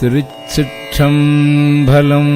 திருச்சிற்றம்பலம்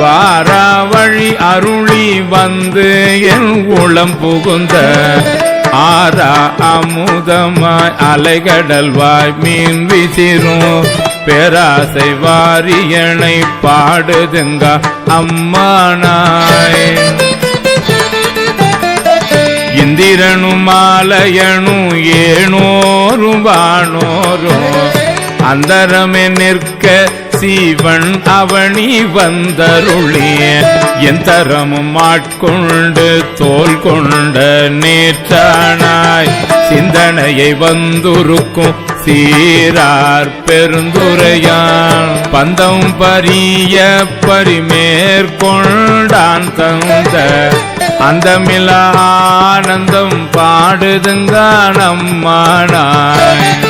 வாரா வழி அருளி வந்து என் உளம் புகுந்த ஆரா அமுதமாய் அலைகடல்வாய் மீன் விசிறும். பேராசை வாரியனை பாடுதுங்க அம்மானாய். இந்திரனும் மாலையனும் ஏனோரும் வானோரும். அந்தரமே நிற்க சீவன் அவனி வந்தருளிய என் தரமும் ஆட்கொண்டு தோல் கொண்ட நேற்றானாய். சிந்தனையை வந்துருக்கும் சீரார் பெருந்துரையான். பந்தம் பரிய பரிமேற்கொண்டான் தந்த. அந்தமில ஆனந்தம் பாடுதுங்க நம்மானாய்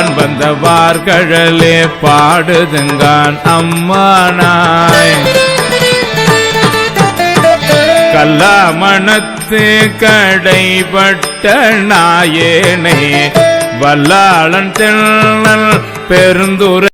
வான் வந்த வார்கழலே பாடுதுங்கான் அம்மானாய் கல்லாமணத்து கடைபட்ட நாயேனே வல்லாளன் தென்னல் பெருந்துரை